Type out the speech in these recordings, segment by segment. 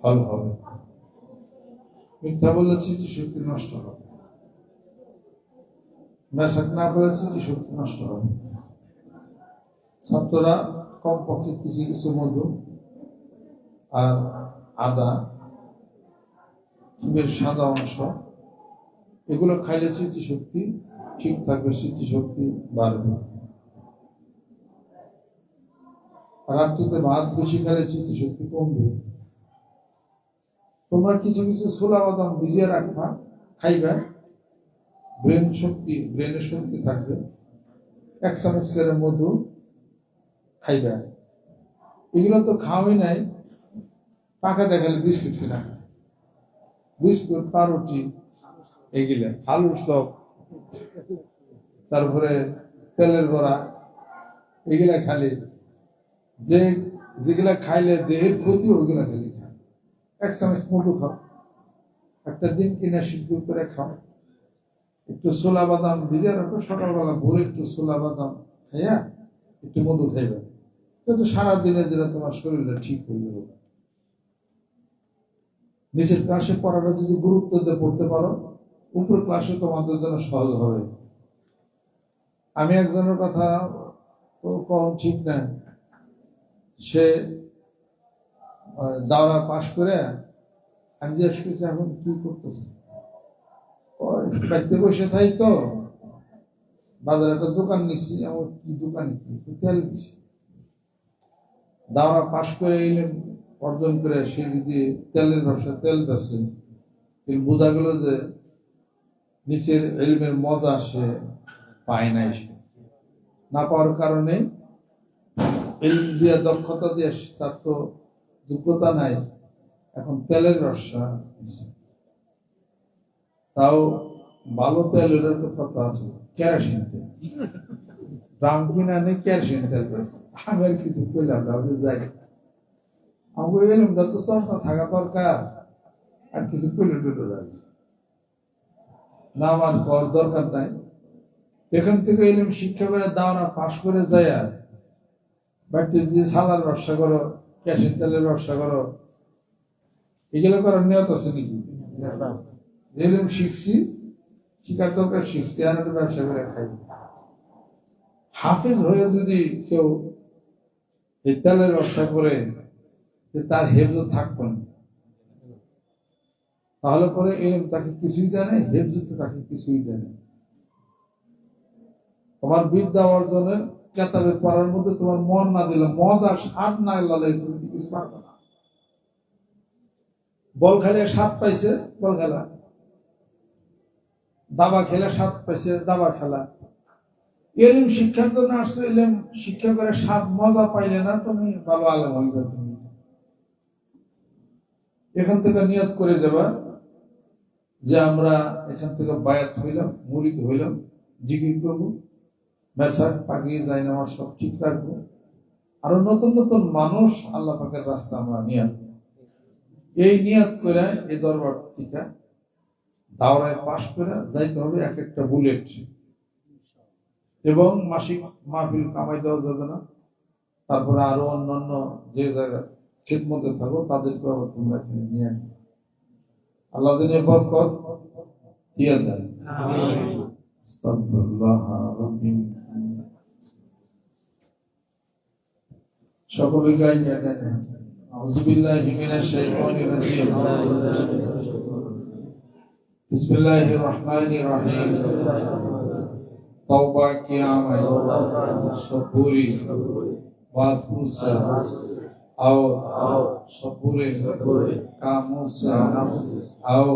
ফল হবে। মিথ্যা বললে স্মৃতি শক্তি নষ্ট হবে। মেসাক না করে স্মৃতি শক্তি নষ্ট হবে। ছাত্ররা কমপক্ষে কিছু কিছু মধু আর আদা বেশ সাদা অংশ, এগুলো খাইলে স্মৃতিশক্তি ঠিক থাকবে, স্মৃতিশক্তি বাড়বে। রাত্রিতে ভাত বেশি খেলে স্মৃতিশক্তি কমবে। তোমরা কিছু কিছু ছোলা বাদাম ভিজিয়ে রাখবা, খাইবে। ব্রেন শক্তি, ব্রেনের শক্তি থাকবে। এক চামচ করে মধু খাইবে। এগুলো তো খাওয়াই নাই। টাকা দেখালে বিস্কুট কিনা বিস্কুট, পাউরুটি, এগুলা, আলুর চপ, তারপরে তেলের বড়া, এগুলা খালি। যে যেগুলা খাইলে দেহের ক্ষতি ওইগুলা খালি। এক চামচ মধু খাও। একটা ডিম কিনে সিদ্ধ করে খাও। একটু ছোলা বাদাম ভিজে রাখো, সকালবেলা ভোরে একটু ছোলা বাদাম খাইয়া একটু মধু খাইবে। কিন্তু সারাদিনে যেটা তোমার শরীরটা ঠিক হয়ে যাবে। নিচের ক্লাসে পড়াটা যদি গুরুত্ব দিয়ে পড়তে পারো উপর ক্লাসে তোমাদের জন্য সহজ হবে। আমি একজনের কথা কম ঠিক না সে দাওরা পাশ করে আমি জিজ্ঞেস করছি, এখন কি করতেছে? ওই বাড়িতে বসে থাই তো। বাজারে একটা দোকান নিচ্ছি আমার কি দোকান কি? তেল নিচ্ছি দাওরা পাশ করে এলেন, অর্জন করে সে যদি তেলের ব্যবসা তেল বেছে বোঝা গেল যে নিচের এলমের মজা সে পায় নাই সে। না পাওয়ার কারণে এলম দিয়ে দক্ষতা দিয়ে তার তো যোগ্যতা নাই, এখন তেলের ব্যবসা তাও ভালো তেলের একটা কথা আছে, কেরাসিন তেল। দাম কিনা নেই, কেরাসিন তেল বেছে আমি আর কিছু কইলাম না আমি যাই। আমাকে এলমটা তো চর্চা থাকা দরকার, আর কিছু কইলে টুটো না আমার কর দরকার নাই। এখান থেকে এলম শিক্ষা করে দাও না পাশ করে যায় বাড়িতে যদি সালার ব্যবসা করো ক্যাশের তেলের ব্যবসা করো। এগুলো করার নিয়ত আছে নাকি? এলম শিখছি শিখার দরকার শিখছি আর একটা ব্যবসা করে খাই। হাফেজ হয়ে যদি কেউ এই তেলের ব্যবসা করে যে তার হেফজ থাকবে না। তাহলে পরে এলম তাকে কিছুই দেয় না হেফজ তাকে কিছুই দেয় না তোমার বিদ্যা অর্জনের কেতাবে পড়ার মধ্যে তোমার মন না দিলে, মজা স্বাদ না লালে তুমি কিছু পারবে না। বল খেলে স্বাদ পাইছে, বল খেলা। দাবা খেলে স্বাদ পাইছে, দাবা খেলা। এলিম শিক্ষার জন্য আসছো, এলিম শিক্ষা করে স্বাদ, মজা পাইলে না তুমি ভালো আলেম হইবে তুমি। এখান থেকে নিয়ত করে যাবা যে আমরা এখান থেকে বায়াত হইলাম, মুরিদ হইলাম, জিকির করব। মেসাক পাকিয়ে যাই আমার সব ঠিক রাখব। আরও নতুন নতুন মানুষ আল্লাহ পাকের রাস্তা আমরা নিয়ে। এই নিয়াত করে, এই দরবার থেকে দাওরায় পাশ করে যাইতে হবে এক একটা বুলেট। এবং মাসিক মাহফিল কামাই দেওয়া যাবে না। তারপরে আরও অন্যান্য যে জায়গা খেদমতে থাকো তাদেরকে আবার তোমরা এখানে নিয়ে আসবে। আল্লাহ দিনের বরকত দিয়ে দেন আস্তাগফিরুল্লাহ রাব্বি সকলে গাই জানেন আউযু বিল্লাহি মিনাশ শাইতানির রাজিম। বিসমিল্লাহির রহমানির রহিম। তওবা, কিয়ামত। সবুরি। ওয়াকুসা আও। সবুরে। কামুসা আও।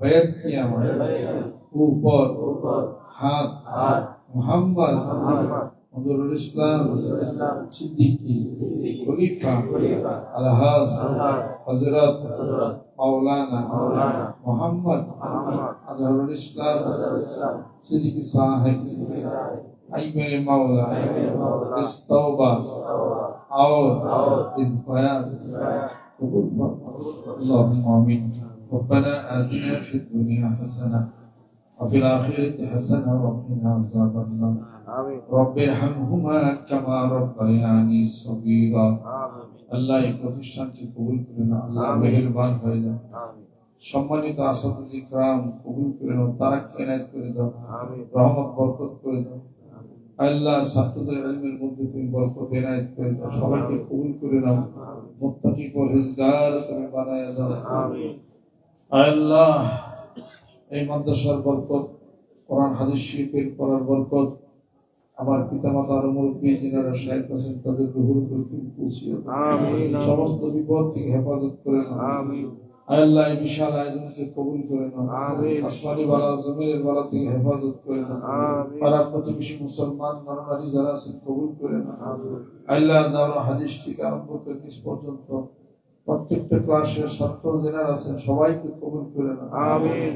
বেদ কিয়ামত। اوپر ہاتھ محمد حضور الاسلام صدیقی خلیفہ الحاظ حضرت مولانا محمد حضور الاسلام صدیقی صاحب اے میرے مولا اس توبہ اور اس بیان قبول فرمائے اللهم آمین۔ ربنا آتنا فی الدنیا حسنہ۔ وفي الآخرة حسنة وقنا عذاب النار رب ارحمهما كما ربياني صغيرا আল্লাহ এই প্রতিষ্ঠানটি কবুল করে না আল্লাহ মেহেরবান হয়ে যান সম্মানিত আসাদ ইকরাম কবুল করে নাও তারা কেনায়ত করে দাও রহমত বরকত করে দাও আল্লাহ ছাত্রদের ইলমের মধ্যে তুমি বরকত এনায়েত করে দাও সবাইকে কবুল করে নাও মুত্তাকি পরহেজগার তুমি বানায় দাও আল্লাহ এই মাদ্রাসার বরকত কোরআন হাদিস শরীফের পড়ার বরকত আমার পিতা মাতার মুরব্বী শাহেদ তাদের করে তুমি দাও। সমস্ত বিপদ থেকে হেফাজত করে আল্লাহ এই বিশাল আয়োজনকে কবুল করে আসমানি বালা জমিনের বালা থেকে হেফাজত করে প্রতিবেশী মুসলমান নরনারী যারা আছেন কবুল করে নাও আল্লাহ দাওরা হাদিস থেকে আরম্ভ করে নিজ পর্যন্ত প্রত্যেকটা ক্লাসের জেনার আছেন সবাইকে কবুল করেন। আমিন।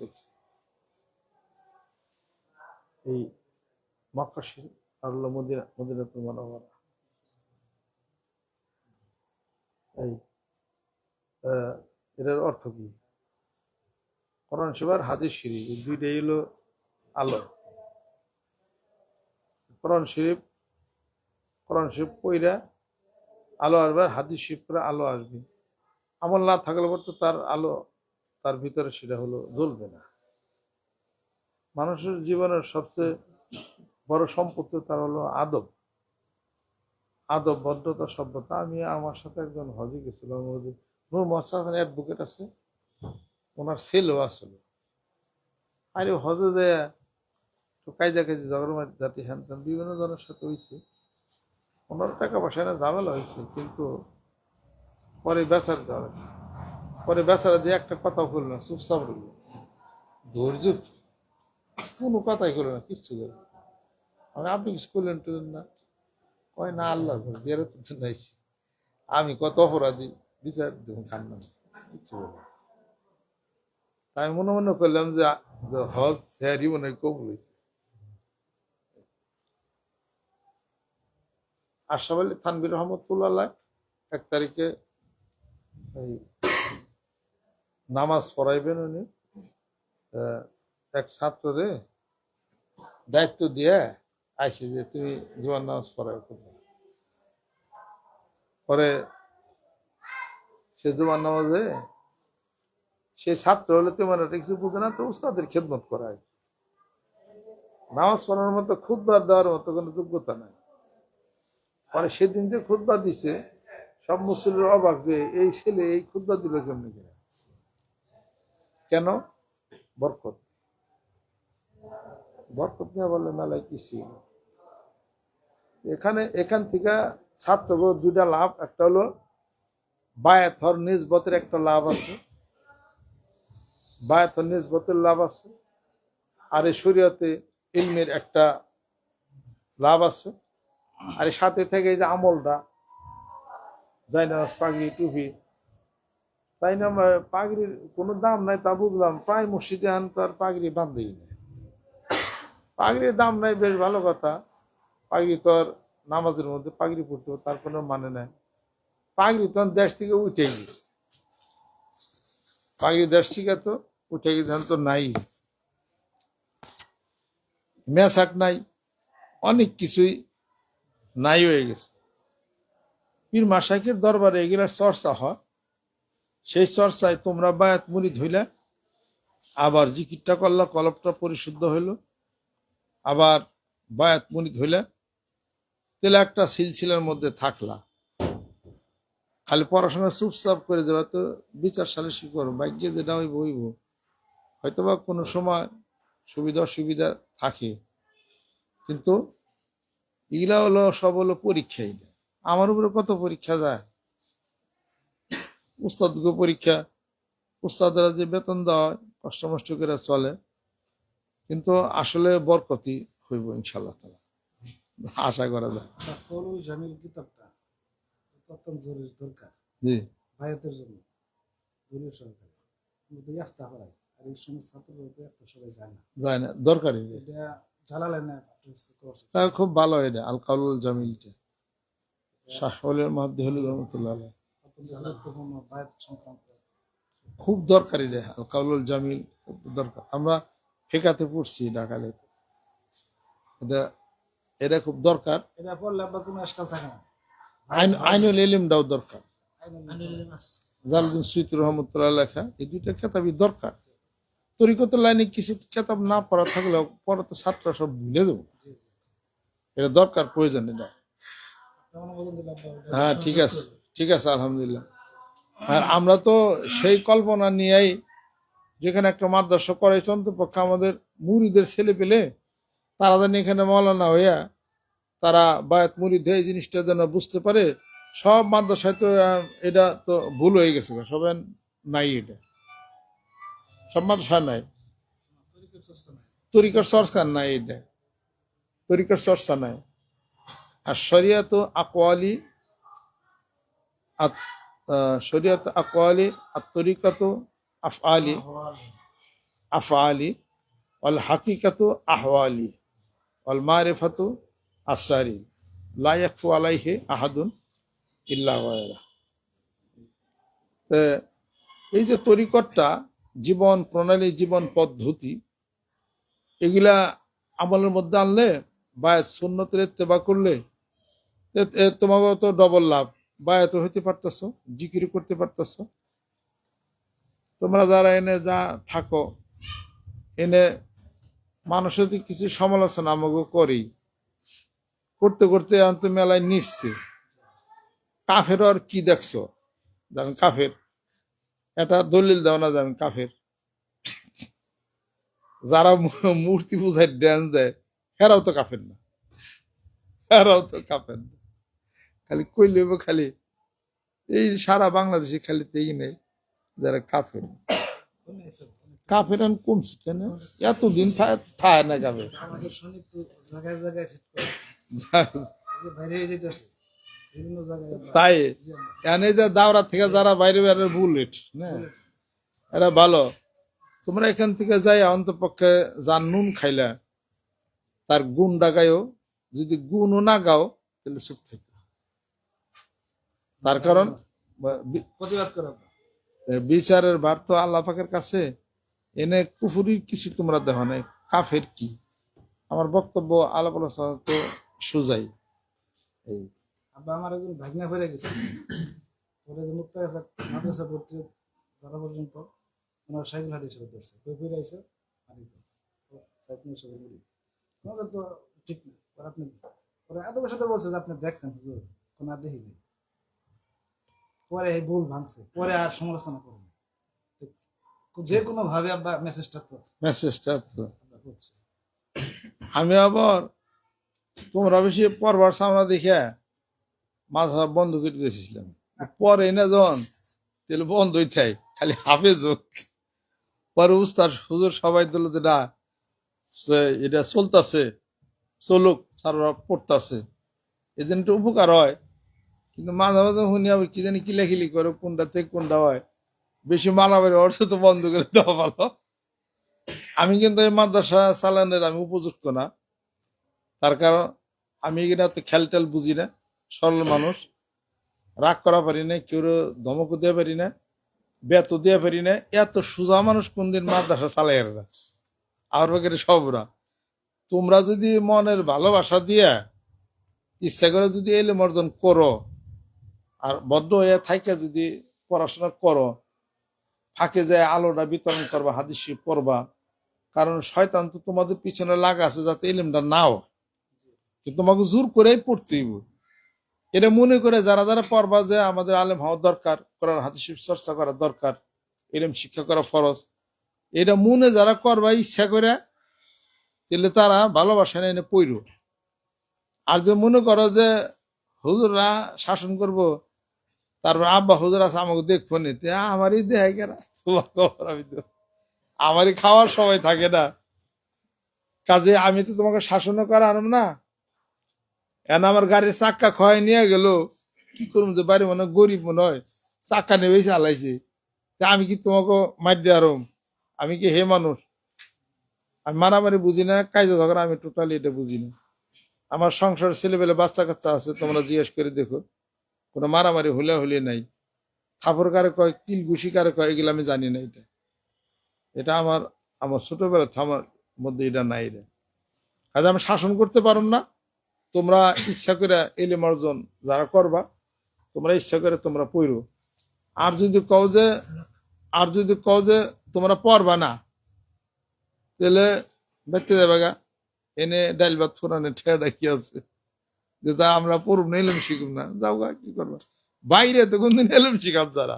দেখছি। এই এটার অর্থ কি? কোরআন শরীফ হাদিস শরীফ দুইটাই হলো আলো। কোরআন শরীফ কোরআন শরীফ পইরা আলো আসবে, হাদিস শরীফ করে আলো আসবে। আমল না থাকলে পর তো তার আলো, তার ভিতরে সেটা হলো জ্বলবে না। মানুষের জীবনের সবচেয়ে বড় সম্পত্তি তার হলো আদব। আদব, ভদ্রতা, সভ্যতা। আমি আমার সাথে একজন হজে গেছিলাম নূর মোহাম্মদ অ্যাডভোকেট আছে। ওনার ছেলেও আসলে আর হজে যে তো কায়দা কাজে জগরমাত জাতি হ্যান বিভিন্ন জনের সাথে হয়েছে ওনার টাকা পয়সা না ঝামেলা হয়েছে কিন্তু পরে বেচার ধরে পরে বেচারা যে একটা কথা বলল না, চুপচাপ রইল। ধৈর্য কোনো কথাই করল না, কিচ্ছু করল না। আমি আপনি কিছু করলেন টুলেন না। কয় না, আল্লাহ বিয়ারে তো নাইছি আমি কত অপরাধী, বিচার দেখুন কান্না কিচ্ছু বলল তাই মনে মনে করলাম যে হজ স্যারই মনে হয় কবুল হয়েছে। আশরাফ আলী থানবির রহমতুল্লাহ এক তারিখে নামাজ পড়াইবেন উনি। এক ছাত্ররে দায়িত্ব দিয়ে আইসি যে, তুমি জোয়ান নামাজ পড়াই পরে সে জোয়ান নামাজে সে ছাত্র হলে তোমার একটা কিছু বুঝে না, তো উস্তাদের খেদমত করায় নামাজ পড়ানোর মতো খুদবার দেওয়ার মতো কোনো যোগ্যতা নাই। পরে সেদিন যে খুদবা দিছে, সব মুসলিমের অবাক যে এই ছেলে এই খুদবা দিল কেমনি করে কেন? বরকত। বরকত নিয়ে বললে মেলায় কি ছিল এখানে, এখান থেকে ছাত্র দুইটা লাভ, একটা হলো বায়াথর নিজবতের একটা লাভ আছে। বায়াথর নিজবতের লাভ আছে, আর এই শরীয়তে ইলমের একটা লাভ আছে, আর সাথে থেকে যে আমলটা, জাইনামাজ, পাগড়ি, টুপি, তাই না পাগড়ির কোনো দাম নাই তা বুঝলাম, প্রায় মসজিদে আন তার পাগড়ি বান্ধেই না পাগড়ির দাম নাই, বেশ ভালো কথা, পাগড়ি তো আর নামাজের মধ্যে পাগড়ি পড়তে তার কোনো মানে নাই। পাগড়ি তো দেশ থেকে উঠে গেছে। পাগড়ি দেশ থেকে তো উঠে গেছে এখন তো নাই। মেসাক নাই, অনেক কিছুই নাই হয়ে গেছে। পীর মাসাইকের দরবারে এগুলার চর্চা হয়। সেই চর্চায় তোমরা বায়াত মুড়ি ধইলা, আবার জিকিরটা করলা, কলপটা পরিশুদ্ধ হইল, আবার বায়াত মুড়ি ধইলা, তাহলে একটা সিলসিলার মধ্যে থাকলা। খালি পড়াশোনা চুপচাপ করে দেওয়া তো বিচার সালিশি করো, ভাগ্যে যেটা হইব হইব। হয়তোবা কোনো সময় সুবিধা অসুবিধা থাকে। কিন্তু এগুলা হলো সব হলো পরীক্ষা এগুলা। আমার উপরে কত পরীক্ষা যায়? উস্তাদকে পরীক্ষা। উস্তাদরা যে বেতন দেওয়া হয় কষ্ট মষ্ট করে চলে। কিন্তু আসলে বরকতি হইব ইনশাল্লাহ তালা আশা করা যায়। কৌলুল জামিল কিতাবটা। অত্যন্ত জরুরি দরকার। জি। ভাইয়াতের জন্য। দলীয় সরকার আর এই সমস্ত ছাত্ররা তো সবাই যায় না। যায় না দরকারি এটা জালালে না তা খুব ভালো এটা আল কাউলুল জামিলটা রহমতুল্লাহ খুব দরকারি রে আল কাউলুল জামিল খুব দরকার। আমরা ফেকাতে পড়ছি ঢাকালে। এটা এটা খুব দরকার। এটা পড়লে আব্বা কোনো আজকাল থাকে না। আইন আইনুল এলিমটাও দরকার। জালদিন সুইত রহমতুল্লাহ লেখা এই দুইটা কেতাবই দরকার। তরিকতের লাইনে কিছু কেতাব না পড়া থাকলেও পরে তো ছাত্ররা সব ভুলে যাব। এটা দরকার, প্রয়োজন এটা। হ্যাঁ ঠিক আছে ঠিক আছে, আলহামদুলিল্লাহ। আর আমরা তো সেই কল্পনা নিয়েই যেখানে একটা মাদ্রাসা করাইছে অন্তপক্ষে আমাদের মুড়িদের ছেলে পেলে তারা যেন এখানে মৌলানা হইয়া তারা বায়াত মুড়িদ এই জিনিসটা যেন বুঝতে পারে। সব মাদ্রাসায় তো এটা তো ভুল হয়ে গেছে সবাই নাই এটা। সব মাদ্রাসায় নাই। তরিকার চর্চা নাই এটা। তরিকার চর্চা নাই। আর শরিয়াত আহ, শরিয়াত আকওয়ালি আর তরিকাত আফআলি। আফআলি। ওয়াল হাকিকাত আহওয়ালি। ওয়াল মারিফাত আসরারি লা ইয়াকফু আলাইহি আহাদুন ইল্লা ওয়াইরা এই যে তরিকতটা জীবন প্রণালী, জীবন পদ্ধতি, এগুলা আমলের মধ্যে আনলে বায়াত সুন্নতের ইত্তেবা করলে তোমাকে তো ডবল লাভ। বায়াত হইতে পারতেছ, জিকির করতে পারতেছ। তোমরা যারা এনে যা থাকো, এনে মানুষের কিছু সমালোচনা আমাকে করি। করতে করতে আনতে মেলায় নিচ্ছে কাফের আর কি দেখছ? জানেন কাফের? এটা দলিল দাও না জানেন কাফের। যারা মূর্তি পূজায় ড্যান্স দেয় এরাও তো কাফের না। এরাও তো কাফের না। খালি কইলে খালি এই সারা বাংলাদেশে খালি তেই নেই যারা কাফের। কাফের আমি কমছে তাই না এতদিন থায় না কাফের। জায়গায় জায়গায় তাই? এনে যে দাওরা থেকে যারা বাইরে বাইরে বুলেট এরা ভালো। তোমরা এখান থেকে যাই অন্তপক্ষে যার নুন খাইলা তার গুণ ডাকাইও। যদি গুণও না গাও তাহলে সুখ থাকে তার কারণ। বিচারের ভার তো আল্লাহ পাকের কাছে। এনে কুফুরির কিছু তোমরা দেখো নাই। কাফের কি? আমার বক্তব্য আলাপ আলোচনা তো সুজাই। এই আব্বা আমার একজন ভাগনা ফিরে গেছে। পরে যে মুক্ত গেছে মাদ্রাসা পড়তে ধরা পর্যন্ত ওনার সাইকেল হাতে হিসেবে ধরছে। কই ফিরে আইসে ফেলছে সাইকেল হিসেবে তো ঠিক না পরে আপনি পরে এত তো বলছে যে আপনি দেখছেন হুজুর কোন আর দেখি নাই। পরে এই ভুল ভাঙছে। পরে আর সমালোচনা করুন যে কোনো ভাবে আব্বা মেসেজটা তো মেসেজটা তো। আমি আবার তোমরা বেশি পরবার সামনে দেখে মাথা বন্ধ করে দিয়েছিলাম পরে না যখন, তাহলে বন্ধই থাই খালি হাফে যোগ পরে উস্তার হুজুর সবাই দিল যে, না এটা চলতেছে, চলুক সারা পড়তেছে। জন্য একটু উপকার হয়। কিন্তু মাঝে মাঝে শুনি আবার কি জানি কিলাকিলি করে, কোনটা থেকে কোনটা হয়। বেশি মারামারি অর্থ তো বন্ধ করে দেওয়া ভালো। আমি কিন্তু এই মাদ্রাসা চালানোর আমি উপযুক্ত না। তার কারণ আমি এখানে তো খেল টেল বুঝি না। সরল মানুষ, রাগ করা পারি না কেউ ধমকও দিয়ে পারি না বেত দিয়ে পারি না এত সোজা মানুষ কোনদিন মাদ্রাসা চালাই না আর বাকি সবরা তোমরা যদি মনের ভালোবাসা দিয়া ইচ্ছা করে যদি এলে অর্জন করো, আর বদ্ধ হয়ে থাইকে যদি পড়াশোনা করো, ফাঁকে যায় আলোটা বিতরণ করবা, হাদিস পড়বা, কারণ শয়তান তো তোমাদের পিছনে লাগা আছে যাতে এলিমটা নাও। কিন্তু তোমাকে জোর করেই পড়তে হইব। এটা মনে করে যারা যারা পড়বা যে আমাদের আলেম হওয়া দরকার, কোরআন, হাদিস চর্চা করা দরকার, এরম শিক্ষা করা ফরজ। এটা মনে যারা করবা, ইচ্ছা করে, তাহলে তারা ভালোবাসা এনে পইর। আর যে মনে করো যে হুজুররা শাসন করব, তারপর আব্বা হুজুর আছে, আমাকে দেখব নি। আমারই দেয় কেনা আমারই খাওয়ার সময় থাকে না। কাজে আমি তো তোমাকে শাসনও করার না। এখন আমার গাড়ির চাক্কা খয় নিয়ে গেল? কি করব যে বাড়ি মনে গরিব মনে হয়। চাক্কা নেবে চালাইছে আমি কি তোমাকে মার দিয়ে আরম আমি কি হে মানুষ? আমি মারামারি বুঝি না কাজে ঝগড়া আমি টোটালি এটা বুঝি না। আমার সংসার ছেলেবেলে বাচ্চা কাচ্চা আছে, তোমরা জিজ্ঞেস করে দেখো। কোনো মারামারি হলে হলে নাই। থাপর কারে কয় কিল ঘুষি কারে কয়, এগুলো আমি জানি না এটা। এটা আমার আমার ছোটবেলা আমার মধ্যে এটা নাই রে। কাজে আমি শাসন করতে পারুম না। তোমরা ইচ্ছা করে এলিম অর্জন যারা করবা তোমরা ইচ্ছা করে তোমরা পড়ো আর যদি কও যে আর যদি কও যে তোমরা পড়বা না তাহলে বেঁচতে যাবে গা। এনে ডাইল ভাত ফোরানে ঠেয়াটা কি আছে। যে তা আমরা পড়ব না এলম শিখুম না। যাও গা কি করবা? বাইরে তো কোনদিন এলম শিখাব যারা।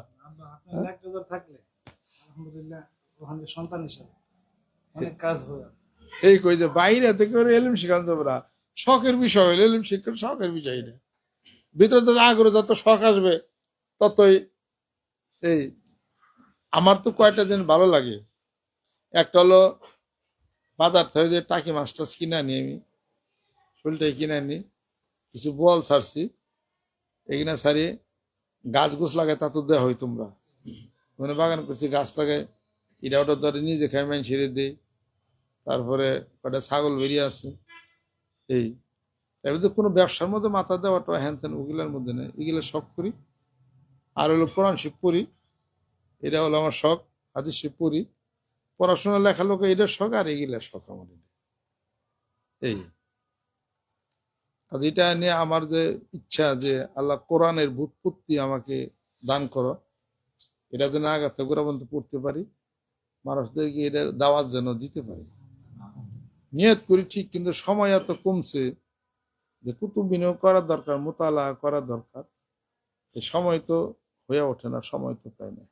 থাকলে আলহামদুলিল্লাহ সন্তান হিসাবে অনেক কাজ এই কই যে বাইরে থেকে এলিম শিখান যাবে শখের বিষয় হইলে এলিম শিক্ষা শখের বিষয় না ভিতরে তো আগ্রহ, যত শখ আসবে, ততই এই আমার তো কয়টা দিন ভালো লাগে। একটা হলো বাজার থেকে যে টাকি মাছ টাছ কিনে আনি আমি শোলটাই কিনে আনি, কিছু বল ছাড়ছি এখানে ছাড়িয়ে গাছ গোছ লাগাই, তা তো দেওয়া হয় তোমরা। মানে বাগান করছি, গাছ লাগাই এটা ওটা ধরে নিজে খাই, মাইন ছেড়ে দিই। তারপরে কটা ছাগল বেরিয়ে আছে এই। এবার কোনো ব্যবসার মধ্যে মাথা দেওয়াটা হ্যান ত্যান ওগুলোর মধ্যে নেই। এগুলো শখ করি। আর হলো কোরআন শিব পড়ি। এটা হলো আমার শখ, হাদিস শিব পড়ি। পড়াশোনা লেখালেখা এটা শখ আর এগুলা শখ আমার এটা। এই। এটা নিয়ে আমার যে ইচ্ছা যে আল্লাহ কোরআনের ভূতপত্তি আমাকে দান করো, এটা যেন আগাতে গোড়া পড়তে পারি। মানুষদেরকে এটা দাওয়াত যেন দিতে পারি। নিয়ত করি ঠিক, কিন্তু সময় এত কমছে যে কুতুব বিনিয়োগ করা দরকার মোতালা করা দরকার। সময় তো হয়ে ওঠে না, সময় তো পায় না।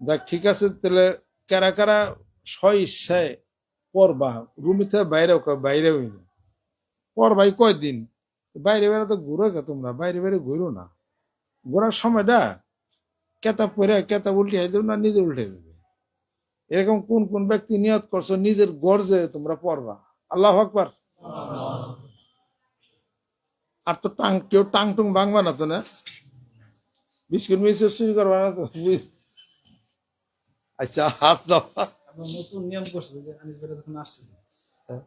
দেখ, ঠিক আছে, তাহলে কারা কারা স্ব ইচ্ছায় পড়বা রুমিতে বাইরেও কয় বাইরে হইনি পড়বাই কয়দিন বাইরে বেড়ে তো ঘুরো কে তোমরা, বাইরে বেড়ে ঘুরো না। ঘোরার সময়টা কেতা পরে, কেতা উল্টে দেবে না, নিজে উল্টে দেবে। এরকম কোন কোন ব্যক্তি নিয়ত করছ নিজের গর্জে তোমরা পড়বা। আল্লাহ আকবার। আর তো টাং কেউ টাং টুং ভাঙবা না তো না? বিস্কুট মিস্কুট চুরি করবা না তো? আচ্ছা হাত দাও নতুন নিয়ম করছে যে যখন আসছিল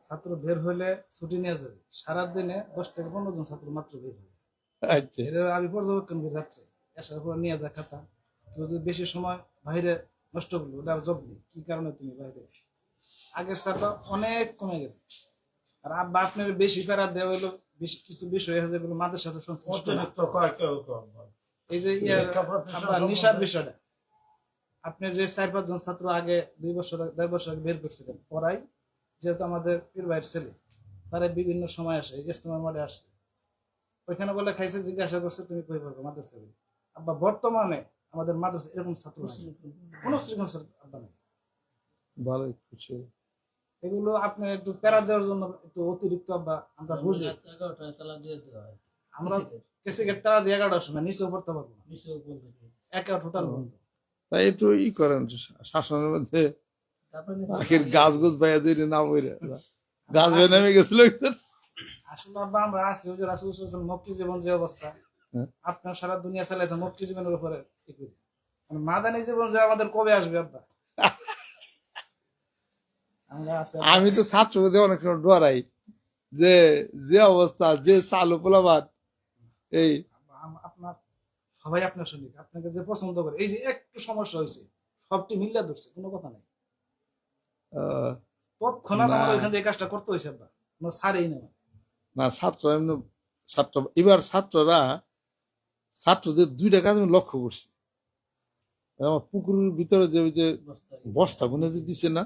ছাত্র বের হইলে ছুটি নিয়ে যাবে। সারা দিনে দশ থেকে পনেরো জন ছাত্র মাত্র বের হবে। আচ্ছা। এর আমি পর্যবেক্ষণ করি রাত্রে। আসার পর নিয়ে যায় খাতা। কেউ যদি বেশি সময় বাইরে নষ্ট করল ওটা জব নেই। কি কারণে তুমি বাইরে? আগের স্যারটা অনেক কমে গেছে। আর আব্বা আপনার বেশি প্যারা দেওয়া হলো বেশি কিছু বিষয় আছে যেগুলো মাদের সাথে সংশ্লিষ্ট। এই যে নিশার বিষয়টা। আপনি যে চার পাঁচজন ছাত্র আগে দুই বছর দেড় বছর আগে বের করছিলেন পড়াই যেহেতু আমাদের পীর ভাইয়ের ছেলে তারা বিভিন্ন সময় আসে ইস্তেমার মাঠে আসছে। ওইখানে বলে খাইছে জিজ্ঞাসা করছে তুমি কই পারবে মাদ্রাসা বলে আব্বা বর্তমানে আমাদের মাদ্রাসা এরকম ছাত্র নেই। কোনো শ্রীকোণ আব্বা নেই। ভালো খুশি। এগুলো আপনি একটু প্যারা দেওয়ার জন্য একটু অতিরিক্ত আব্বা আমরা বুঝি। আমরা কেসে গেট তারা দিয়ে এগারোটার সময় নিচেও পড়তে পারব না নিচেও বলবে একা টোটাল বন্ধ। তাই একটু ই করেন শাসনের মধ্যে আখের গাছ গুছ বাইয়া দিয়ে না বইরে গাছ বেয়ে নেমে গেছিল আসলে আব্বা আমরা আছি ওই যে রাসুল হোসেন মক্কি জীবন যে অবস্থা। হ্যাঁ। আপনার সারা দুনিয়া চালাইতে মক্কি জীবনের উপরে মাদানী জীবন যে আমাদের কবে আসবে আব্বা। আমি তো ছাত্রদের অনেক সময় ডরাই যে যে অবস্থা যে চালু পোলাবাদ এই আপনার সবাই আপনার সঙ্গে আপনাকে যে পছন্দ করে এই যে একটু সমস্যা হয়েছে সবটি মিল্লা ধরছে কোনো কথা নাই তৎক্ষণাৎ। আমার ওইখান থেকে কাজটা করতে হয়েছে আব্বা কোনো ছাড়েই না না ছাত্র এমনি ছাত্র এবার ছাত্ররা ছাত্রদের দুইটা কাজ আমি লক্ষ্য করছি পুকুরের ভিতরে যে যে বস্তা বুনে যে দিছে না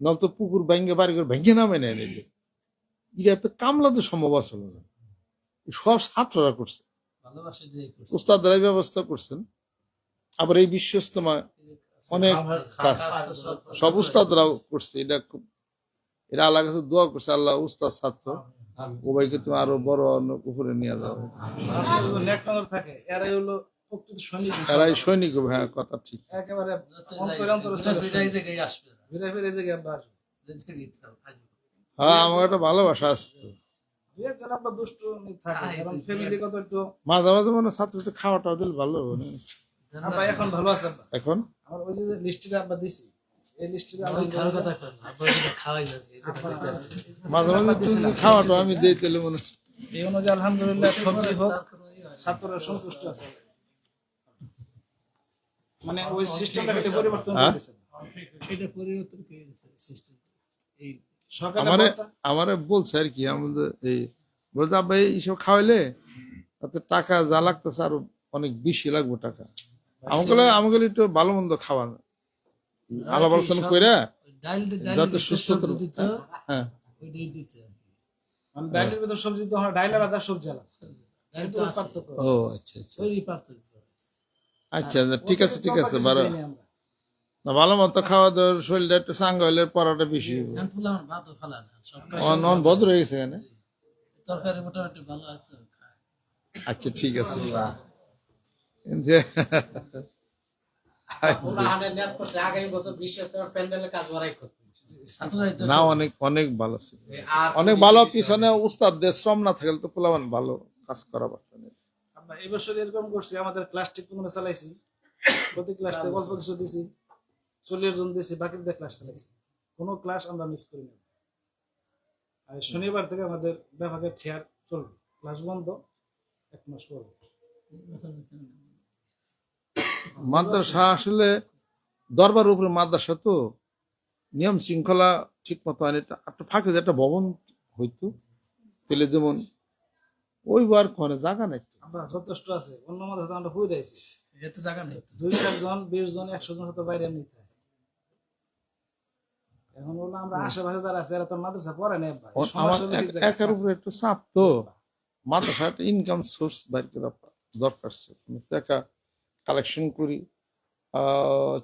নল তো পুকুর ভাঙ্গে বাড়ি করে ভেঙে নামে নেয় নিলে এটা তো কামলাতে সম্ভব আসলে না সব ছাত্ররা করছে ভালোবাসা উস্তাদরাই ব্যবস্থা করছেন আবার এই বিশ্বস্তমা অনেক কাজ সব- উস্তাদরাও করছে এটা খুব এটা আল্লাহ কাছে দোয়া করছে আল্লাহ উস্তাদ ছাত্র উভয়কে তুমি আরও বড় অন্য উপরে নিয়ে যাও থাকে এরাই হলো প্রকৃত সৈনিক হ্যাঁ কথা ঠিক। একেবারে। হ্যাঁ আমার একটা ভালোবাসা থাকে হ্যাঁ, মাঝে মাঝে মনে ছাত্রদের দিলে ভালো এখন ভালো আছে এখন? আমার ওই যে লিস্টটা আব্বা দিছি। মাঝে মাঝে খাওয়াটা আমি মনে এই অনুযায়ী আলহামদুলিল্লাহ সবজি হোক হয়। ছাত্ররা সন্তুষ্ট আছে। মানে ওই সিস্টেমটা পরিবর্তন? এটা পরিবর্তন করে সিস্টেম এই আমারে আমারে বলছে আর কি আমাদের এই বলতে আব্বা এইসব খাওয়াইলে তাতে টাকা যা লাগতেছে আরও অনেক বেশি লাগবে টাকা। আমাকে আমাকে একটু ভালো মন্দ খাওয়ানো। আলাপ আলোচনা করে যত দিত, সুস্থ। হ্যাঁ। মানে ডাইলের ভিতর সবজি তো ডাইল আলাদা। সবজি। আলাদা। ও আচ্ছা আচ্ছা। ওই পার্থক্য। আচ্ছা ঠিক আছে ঠিক আছে বারো। না ভালো মতো খাওয়া দাওয়ার শরীরটা একটু চাঙ্গা হইলে পড়াটা বেশি হবে। ধান ফুলা ভাত ফালা না সব অন অন ভদ্র হয়ে গেছে এখানে তরকারি মোটামুটি ভালো আছে আচ্ছা ঠিক আছে করবে ছাত্ররাই তো না অনেক অনেক ভালো আছে অনেক ভালো পিছনে উস্তাদদের শ্রম না থাকলে তো পোলাবান ভালো কাজ করা পারত না আমরা এই বছর এরকম করছি আমাদের ক্লাস ঠিক মতো চালাইছি। প্রতি ক্লাস থেকে অল্প কিছু দিছি চল্লিশ জন দিছি বাকিদের ক্লাস চালাইছি। কোনো ক্লাস আমরা মিস করি না। আর শনিবার থেকে আমাদের বিভাগের খেয়ার চলবে। ক্লাস বন্ধ এক মাস পরে। মাদ্রাসা আসলে দরবার উপরে মাদ্রাসা তো নিয়ম শৃঙ্খলা ঠিক মতো হয় একটা ফাঁকে যে একটা ভবন হইতো তাহলে যেমন ওই বার করে জায়গা নাই। আমরা যথেষ্ট আছে অন্য মাঝে তো আমরা হুই রাইছি এতে জায়গা নেই। দুই চার জন বিশ জন একশো জন হয়তো বাইরে নিতে এখন বলল আমরা আশেপাশে যারা আছে এরা তো মাদ্রাসা পড়ে? একের উপরে একটু চাপ তো। মাদ্রাসা একটা ইনকাম সোর্স বাইর করা দরকার ছিল। টাকা কালেকশন করি।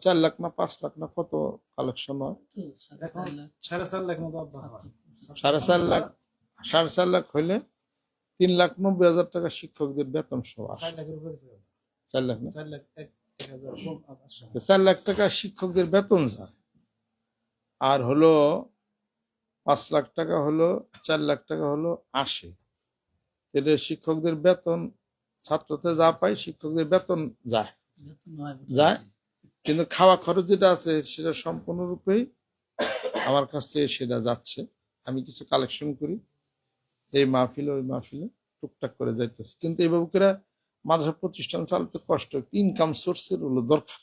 চার লাখ না পাঁচ লাখ না কত কালেকশন হয়? সাড়ে চার লাখ। মতো হয় সাড়ে চার লাখ সাড়ে চার লাখ হইলে তিন লাখ নব্বই হাজার টাকা শিক্ষকদের বেতন সহ আসে। চার লাখ না? চার লাখ চার টাকা শিক্ষকদের বেতন যায় আর হলো পাঁচ লাখ টাকা হলো চার লাখ টাকা হলো আসে। তাহলে শিক্ষকদের বেতন ছাত্রতে যা পায় শিক্ষকদের বেতন যায়। যায়। কিন্তু খাওয়া খরচ যেটা আছে সেটা সম্পূর্ণরূপেই আমার কাছ থেকে সেটা যাচ্ছে। আমি কিছু কালেকশন করি। এই মাহফিলে ওই মাহফিলে টুকটাক করে যাইতেছে। কিন্তু এইভাবে করে মাদ্রাসা প্রতিষ্ঠান চালাতে কষ্ট ইনকাম সোর্সের হলো দরকার।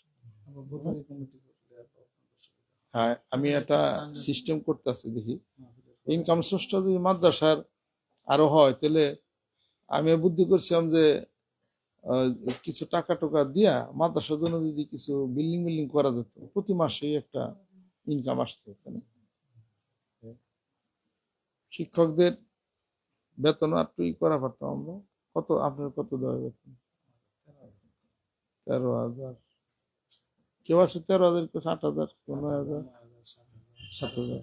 হ্যাঁ আমি একটা সিস্টেম করতেছি দেখি। ইনকাম সোর্সটা যদি মাদ্রাসার আরও হয় তাহলে আমি বুদ্ধি করছিলাম যে কিছু টাকা টাকা দিয়া মাদ্রাসার জন্য যদি কিছু বিল্ডিং বিল্ডিং করা যেত প্রতি মাসেই একটা ইনকাম আসতো শিক্ষকদের বেতন একটু ই করা পারতাম আমরা। কত আপনার কত দেওয়া বেতন তেরো হাজার। কেউ আছে তেরো হাজার কেউ আট হাজার? নয় হাজার? সাত হাজার।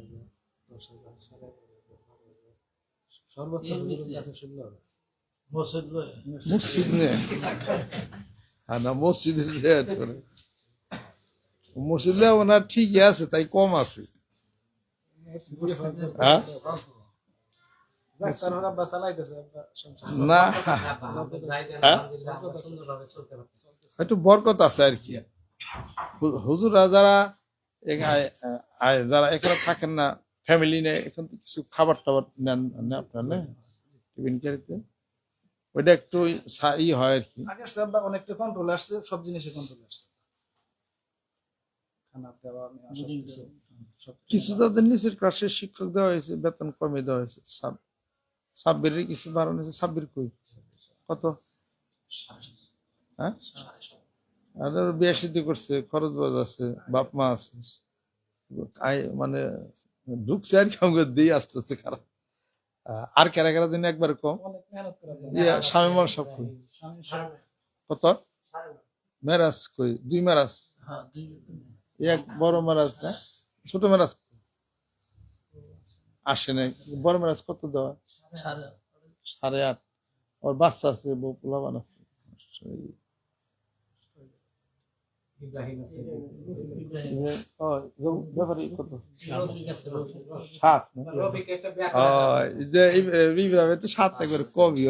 মসজিদ নিয়ে হ্যাঁ মসজিদে ওনার ঠিকই আছে তাই কম আছে। হ্যাঁ যাক, তারপর আব্বা চালাইতেছে, আব্বা সংসার না হ্যাঁ? সুন্দরভাবে চলতে পারতেছে একটু বরকত আছে আর কি। হু- হুজুররা যারা যারা এখানে থাকেন না ফ্যামিলি নেই এখান থেকে কিছু খাবার টাবার নেন আপনার না? টিফিন ক্যারিতে ওইটা একটু ই হয় আর কি। অনেকটা কন্ট্রোল আসছে সব জিনিসে কন্ট্রোল আসছে। কিছু, কিছু তাদের নিচের ক্লাসের শিক্ষক দেওয়া হয়েছে বেতন কমে দেওয়া হয়েছে সাব সাব্বিরের কিছু বাড়ানো হয়েছে সাব্বির কই? কত? হ্যাঁ? আর বিয়ে সিদ্ধি করছে খরচ বাজ আছে বাপ মা আছে। মানে ঢুকছে আর আমাকে দিয়ে আস্তে আস্তে খারাপ। আর কেরা কেরা দিন একবার কম? স্বামী মাল সব কই? কত? মেরাজ কই? দুই মেরাজ? হ্যাঁ এক বড় মেরাজ না ছোট মেরাজ? আসে নাই বড় মেরাজ কত দেওয়া সাড়ে আট ওর বাচ্চা আছে বউ পোলাবান আছে সাত একবার কমই